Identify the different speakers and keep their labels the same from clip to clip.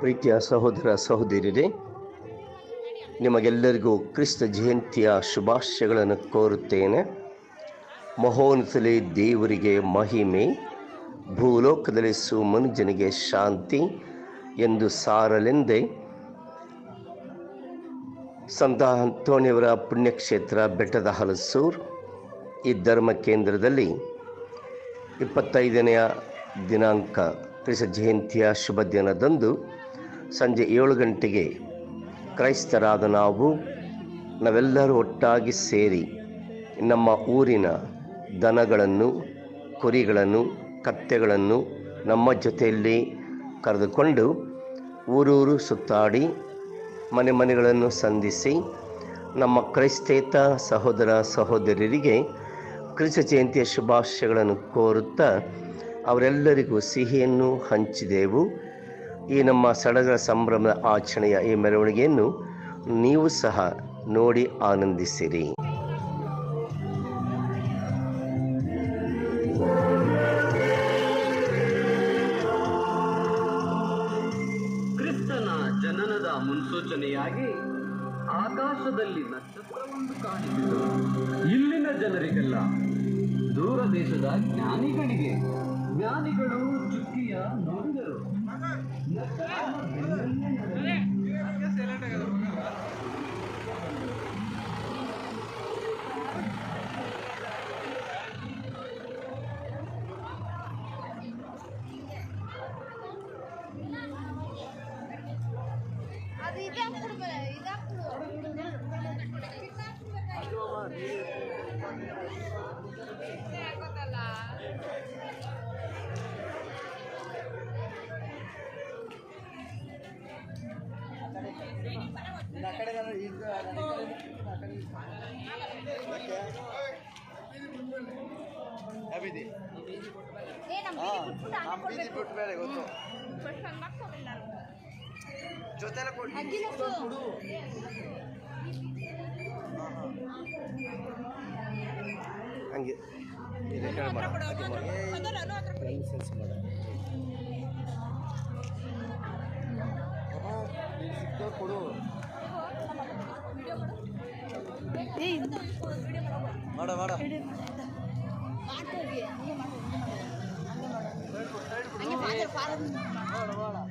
Speaker 1: ಪ್ರೀತಿಯ ಸಹೋದರ ಸಹೋದರಿಯರೇ, ನಿಮಗೆಲ್ಲರಿಗೂ ಕ್ರಿಸ್ತ ಜಯಂತಿಯ ಶುಭಾಶಯಗಳನ್ನು ಕೋರುತ್ತೇನೆ. ಮಹೋನ್ನತಲಿ ದೇವರಿಗೆ ಮಹಿಮೆ, ಭೂಲೋಕದಲ್ಲಿ ಸುಮನುಜನಿಗೆ ಶಾಂತಿ ಎಂದು ಸಾರಲೆಂದೇ ಸಂತ ಅಂತೋಣಿಯವರ ಪುಣ್ಯಕ್ಷೇತ್ರ ಬೆಟ್ಟದ ಹಲಸೂರ್ ಈ ಧರ್ಮ ಕೇಂದ್ರದಲ್ಲಿ ಇಪ್ಪತ್ತೈದನೆಯ ದಿನಾಂಕ ಕ್ರಿಸ್ತ ಜಯಂತಿಯ ಶುಭ ದಿನದಂದು ಸಂಜೆ ಏಳು ಗಂಟೆಗೆ ಕ್ರೈಸ್ತರಾದ ನಾವು, ನಾವೆಲ್ಲರೂ ಒಟ್ಟಾಗಿ ಸೇರಿ ನಮ್ಮ ಊರಿನ ದನಗಳನ್ನು, ಕುರಿಗಳನ್ನು, ಕತ್ತೆಗಳನ್ನು ನಮ್ಮ ಜೊತೆಯಲ್ಲಿ ಕರೆದುಕೊಂಡು ಊರೂರು ಸುತ್ತಾಡಿ ಮನೆ ಮನೆಗಳನ್ನು ಸಂಧಿಸಿ ನಮ್ಮ ಕ್ರೈಸ್ತೇತ ಸಹೋದರ ಸಹೋದರರಿಗೆ ಕ್ರಿಸ್ತ ಜಯಂತಿಯ ಶುಭಾಶಯಗಳನ್ನು ಕೋರುತ್ತಾ ಅವರೆಲ್ಲರಿಗೂ ಸಿಹಿಯನ್ನು ಹಂಚಿದೆವು. ಈ ನಮ್ಮ ಸಡಗರ ಸಂಭ್ರಮದ ಆಚರಣೆಯ ಈ ಮೆರವಣಿಗೆಯನ್ನು ನೀವು ಸಹ ನೋಡಿ ಆನಂದಿಸಿರಿ.
Speaker 2: ಕ್ರಿಸ್ತನ ಜನನದ ಮುನ್ಸೂಚನೆಯಾಗಿ ಆಕಾಶದಲ್ಲಿ ನಕ್ಷತ್ರವೊಂದು ಕಾಣಿಸಿತು. ಇಲ್ಲಿನ ಜನರಿಗೆಲ್ಲ ದೂರ ದೇಶದ ಜ್ಞಾನಿಗಳಿಗೆ, ಜ್ಞಾನಿಗಳು ಚುಕ್ಕಿಯ
Speaker 3: அது இதான் கொடுக்கல இதான் கொடுக்கல ಏ, ನಮ್ ಬೀದಿ ಬಿಟ್ಬಿಟ್ಟು ಆನೆ ಕೊಡ್ಬೇಕು. First ಹಂಗ್ ಮಾಡ್ಕೊಬೇಕು ನಾನು. ಅಜ್ಜಿನ ಕೊಡು.
Speaker 1: ಹಂಗೆ
Speaker 3: ಇದು. ಮಾಡು, ಹಂಗೆ ಮಾಡು. ಹಂಗೆ father, father ಮಾಡು.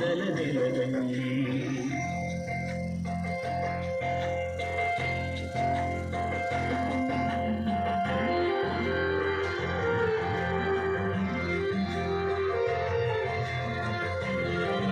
Speaker 3: ಜಲ